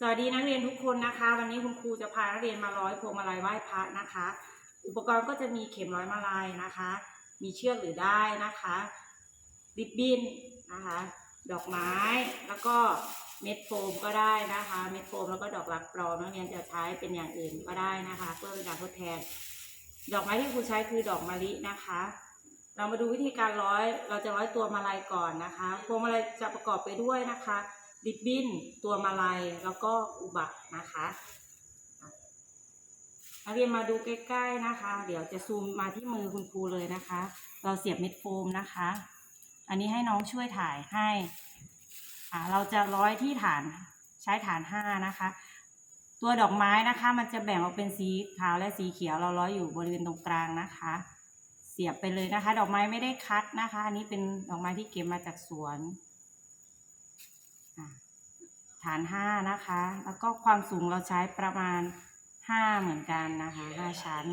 สวัสดีนักเรียนทุกคนนะคะ วันนี้คุณครูจะพานักเรียนมาร้อยพวงมาลัยไหว้พระนะคะ อุปกรณ์ก็จะมีเข็มร้อยมาลัยนะคะ มีเชือกหรือได้นะคะริบบิ้นนะคะ ดอกไม้แล้วก็เม็ดโฟมก็ได้นะคะ เม็ดโฟมแล้วก็ดอกรักปลอมนักเรียนจะใช้เป็นอย่างอื่นก็ได้นะคะ เพื่อเป็นการทดแทน ดอกไม้ที่ครูใช้คือดอกมะลินะคะ เรามาดูวิธีการร้อยเราจะร้อยตัวมาลัยก่อนนะคะพวงมาลัยจะประกอบไปด้วยนะคะ ริบบิ้นตัวมาลัยแล้วก็อุบะนะคะนักเรียนมาดูใกล้ๆนะคะ เดี๋ยวจะซูมมาที่มือคุณครูเลยนะคะ เราเสียบเม็ดโฟมนะคะ อันนี้ให้น้องช่วยถ่ายให้อ่าเราจะร้อยที่ฐานใช้ฐานห้านะคะ ตัวดอกไม้นะคะ มันจะแบ่งออกเป็นสีขาวและสีเขียวเราร้อยอยู่บริเวณตรงกลางนะคะ เสียบไปเลยนะคะ ดอกไม้ไม่ได้คัดนะคะ อันนี้เป็นดอกไม้ที่เก็บมาจากสวน ฐานห้านะคะ แล้วก็ความสูงเราใช้ประมาณห้าเหมือนกันนะคะห้าชั้น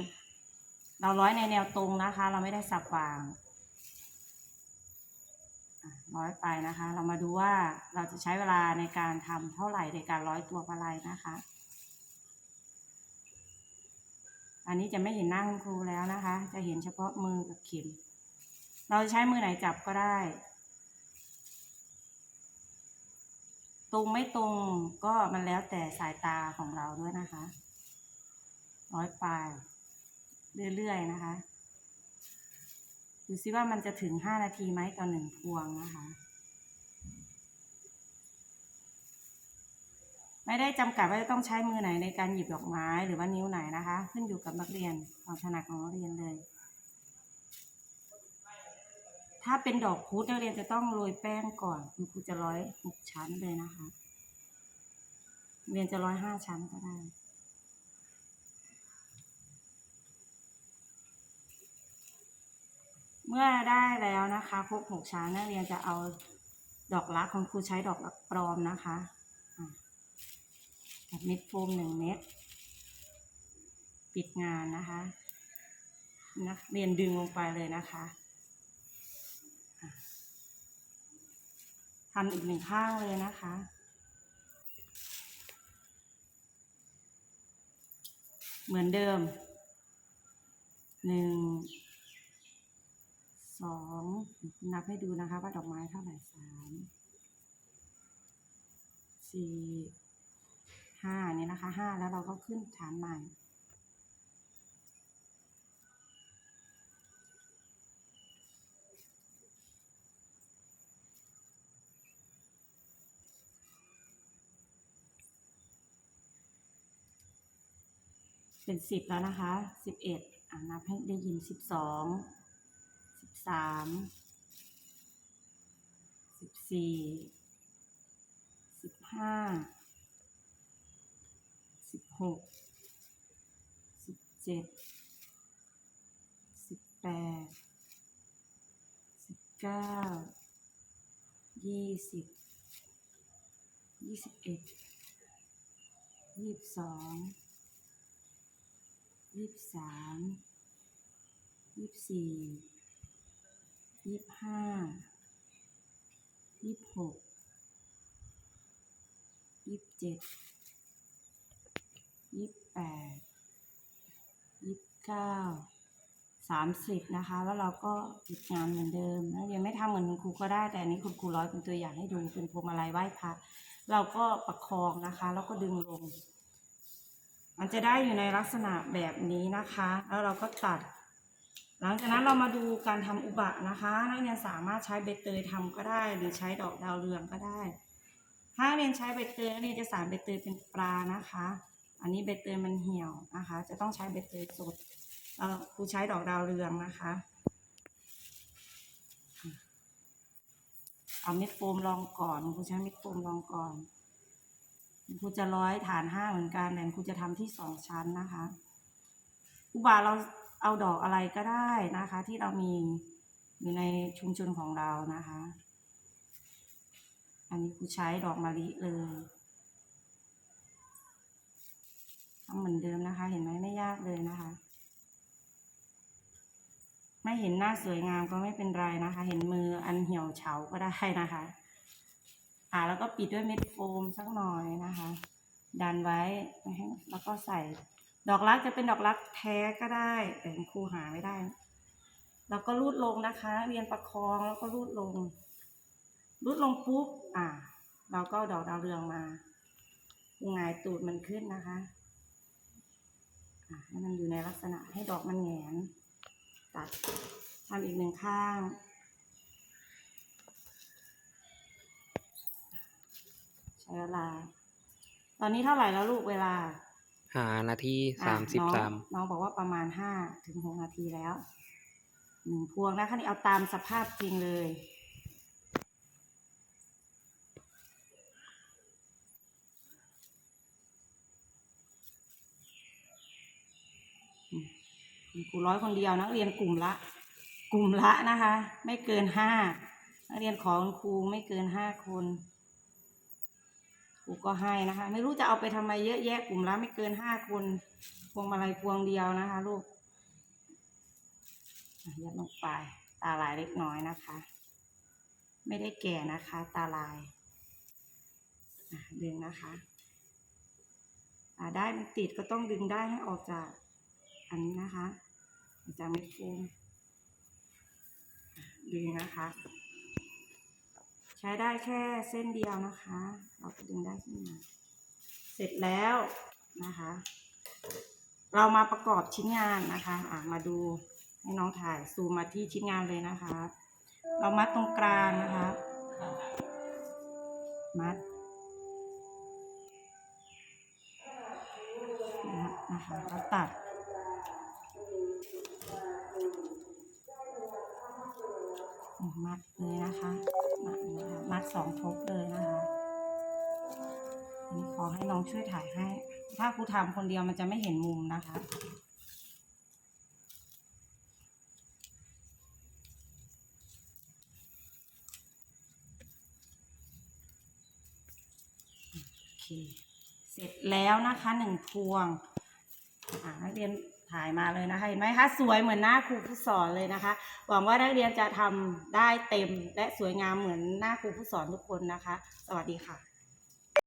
เราร้อยในแนวตรงนะคะ เราไม่ได้สับวางร้อยไปนะคะ เรามาดูว่าเราจะใช้เวลาในการทำเท่าไหร่ในการร้อยตัวปลาไหลนะคะ อันนี้จะไม่เห็นหน้าคุณครูแล้วนะคะ จะเห็นเฉพาะมือกับเข็ม เราจะใช้มือไหนจับก็ได้ ตรงไม่ตรงก็มันแล้วแต่สายตาของเราด้วยนะคะร้อยปลายเรื่อยๆนะคะดูซิว่ามันจะถึงห้านาทีไหมต่อหนึ่งพวงนะคะ ไม่ได้จำกัดว่าจะต้องใช้มือไหนในการหยิบดอกไม้หรือว่านิ้วไหนนะคะ ขึ้นอยู่กับนักเรียนความถนัดของนักเรียนเลย ถ้าเป็นดอกพุธนักเรียนจะต้องโรยแป้งก่อน คุณครูจะร้อยหกชั้นเลยนะคะ เรียนจะร้อยห้าชั้นก็ได้เมื่อได้แล้วนะคะครบหกชั้นนักเรียนจะเอาดอกรักของครูใช้ดอกรักปลอมนะคะกับเม็ดโฟมหนึ่งเม็ดปิดงานนะคะนักเรียนดึงลงไปเลยนะคะ ทำอีกหนึ่งข้างเลยนะคะ เหมือนเดิมหนึ่งสองนับให้ดูนะคะ ว่าดอกไม้เท่าไหร่สามสี่ห้านี่นะคะห้าแล้วเราก็ขึ้นฐานใหม่ เป็นสิบแล้วนะคะสิบเอ็ดอ่านับให้ได้ยินสิบสองสิบสามสิบสี่สิบห้าสิบหกสิบเจ็ดสิบแปดสิบเก้ายี่สิบยี่สิบเอ็ดยี่สิบสอง ยี่สิบสามยี่สิบสี่ยี่สิบห้ายี่สิบหกยี่สิบเจ็ดยี่สิบแปดยี่สิบเก้าสามสิบนะคะ แล้วเราก็ปิดงานเหมือนเดิมนักเรียนไม่ทำเหมือนคุณครูก็ได้ แต่อันนี้คุณครูร้อยเป็นตัวอย่างให้ดูเป็นพวงมาลัยไหว้พระเราก็ประคองนะคะ แล้วก็ดึงลง มันจะได้อยู่ในลักษณะแบบนี้นะคะ แล้วเราก็ตัด หลังจากนั้นเรามาดูการทำอุบะนะคะ นักเรียนสามารถใช้ใบเตยทำก็ได้ หรือใช้ดอกดาวเรืองก็ได้ ถ้าเรียนใช้ใบเตยนักเรียนจะสารใบเตยเป็นปลานะคะ อันนี้ใบเตยมันเหี่ยวนะคะ จะต้องใช้ใบเตยสดเอ่อครูใช้ดอกดาวเรืองนะคะเอาเม็ดโฟมลองก่อนครูใช้เม็ดโฟมลองก่อน ครูจะร้อยฐานห้าเหมือนกันแต่ครูจะทำที่สองชั้นนะคะอุบาเราเอาดอกอะไรก็ได้นะคะ ที่เรามีอยู่ในชุมชนของเรานะคะ อันนี้ครูใช้ดอกมะลิเลยทำเหมือนเดิมนะคะ เห็นไหมไม่ยากเลยนะคะ ไม่เห็นหน้าสวยงามก็ไม่เป็นไรนะคะ เห็นมืออันเหี่ยวเฉาก็ได้นะคะ อ่าแล้วก็ปิดด้วยเม็ดโฟมสักหน่อยนะคะ ดันไว้แล้วก็ใส่ดอกรักจะเป็นดอกรักแท้ก็ได้แต่ครูหาไม่ได้ แล้วก็รูดลงนะคะ เรียนประคองแล้วก็รูดลง รูดลงปุ๊บอ่าเราก็ดอกดาวเรืองมาหงายตูดมันขึ้นนะคะอ่าให้มันอยู่ในลักษณะให้ดอกมันแหงนตัดทำอีกหนึ่งข้าง ใช้ เวลา ตอนนี้เท่าไหร่แล้วลูกเวลาหานาทีอะสามสิบน้องสามน้องบอกว่าประมาณห้าถึงหกนาทีแล้วหนึ่งพวงนะคะนี่เอาตามสภาพจริงเลยอืมคุณครูร้อยคนเดียวนักเรียนกลุ่มละ กลุ่มละนะคะ ไม่เกินห้านักเรียนของคุณครูไม่เกินห้าคน ครูก็ให้นะคะ ไม่รู้จะเอาไปทำไมเยอะแยะกลุ่มละไม่เกินห้าคนพวงมาลัยพวงเดียวนะคะ ลูกยัดลงไปตาลายเล็กน้อยนะคะ ไม่ได้แก่นะคะ ตาลายดึงนะคะได้มันติดก็ต้องดึงได้ให้ออกจากอันนี้นะคะจากเม็ดโฟมดึงนะคะ ช้ได้แค่เส้นเดียวนะคะ เราก็ดึงได้ขึ้นมา เสร็จแล้วนะคะ เรามาประกอบชิ้นงานนะคะอะมาดูให้น้องถ่ายซูมมาที่ชิ้นงานเลยนะคะ เรามัดตรงกลางนะคะ มัดนะคะแล้วตัดมัดเลยนะคะ มัดนะคะมัดสองทบเลยนะคะนี่ขอให้น้องช่วยถ่ายให้ ถ้าครูทำคนเดียวมันจะไม่เห็นมุมนะคะโอเคเสร็จแล้วนะคะหนึ่งพวงนักเรียน ถ่ายมาเลยนะคะเห็นไหมคะสวยเหมือนหน้าครูผู้สอนเลยนะคะ หวังว่านักเรียนจะทำได้เต็มและสวยงามเหมือนหน้าครูผู้สอนทุกคนนะคะ สวัสดีค่ะ